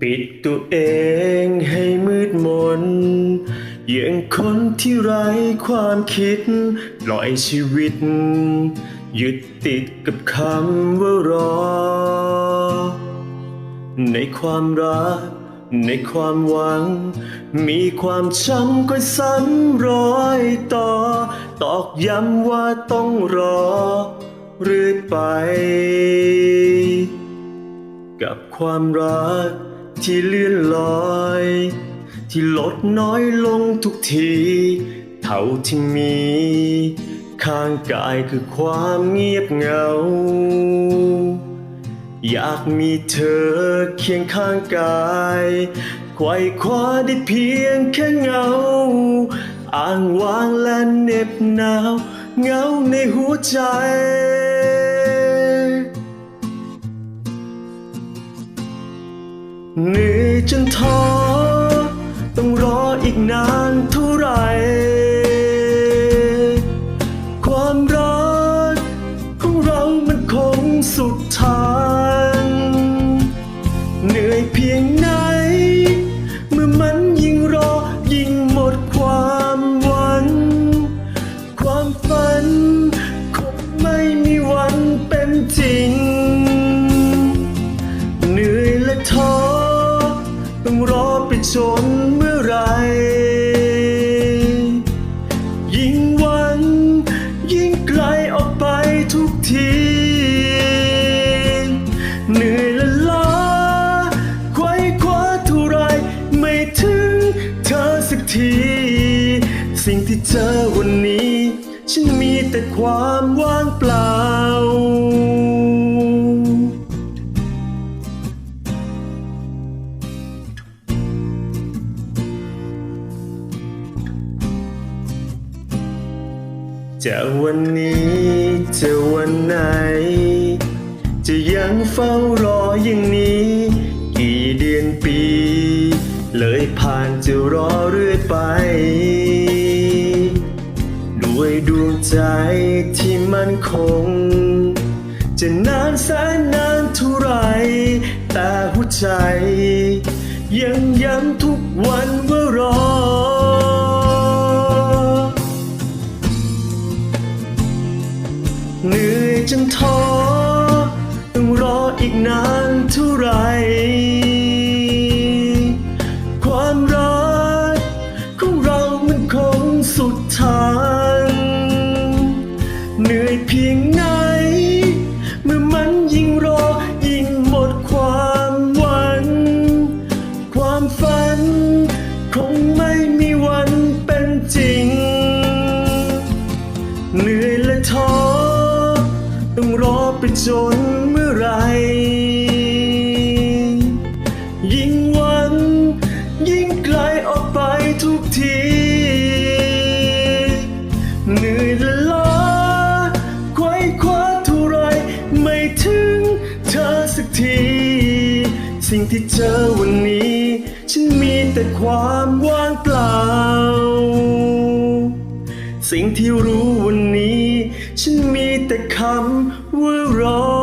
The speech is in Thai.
ปิดตัวเองให้มืดมนอย่างคนที่ไร้ความคิดปล่อยชีวิต ยึดติดกับคำว่ารอ ในความรัก ในความหวัง มีความช้ำก็ซ้ำรอยต่อ ตอกย้ำว่าต้องรอเรื่อยไป กับความรัก ที่เลื่อนลอย ที่ลดน้อยลงทุกที เท่าที่มี ข้างกายคือความเงียบเหงา อยากมีเธอเคียงข้างกายไขว่คว้าได้เพียงแค่เงา อ้างว้างและเหน็บหนาวเหงาในหัวใจ เหนื่อยจนท้อต้องรออีกนานเท่าไหร่ ความรักของเรามันคงสุดทางเหนื่อยเพียงไหน เมื่อมันยิ่งรอยิ่งหมดความหวัง ความฝันคงไม่มีวันเป็นจริง จนเมื่อไร ยิ่งวัน ยิ่งไกลออกไปทุกที เหนื่อยและล้าไขว้คว้าเท่าไรไม่ถึงเธอสักที สิ่งที่เจอวันนี้ ฉันมีแต่ความว่างเปล่า จะวันนี้จะวันไหน จะยังเฝ้ารออย่างนี้ กี่เดือนปี เลยผ่านจะรอเรื่อยไป ด้วยดวงใจที่มั่นคง จะนานแสนนานเท่าไร แต่หัวใจ ยังย้ำทุกวันว่ารอ เหนื่อยจนท้อต้องรออีกนานเท่าไร ความรักของเรามันคงสุดทางเหนื่อยเพียงไหน เมื่อมันยิ่งรอ ไปจนเมื่อไร ยิ่งวัน ยิ่งไกลออกไปทุกที เหนื่อยและล้าไขว้คว้าเท่าไรไม่ถึงเธอสักที สิ่งที่เจอวันนี้ ฉันมีแต่ความว่างเปล่า สิ่งที่รู้วันนี้ ฉันมีแต่คำ ว่ารอ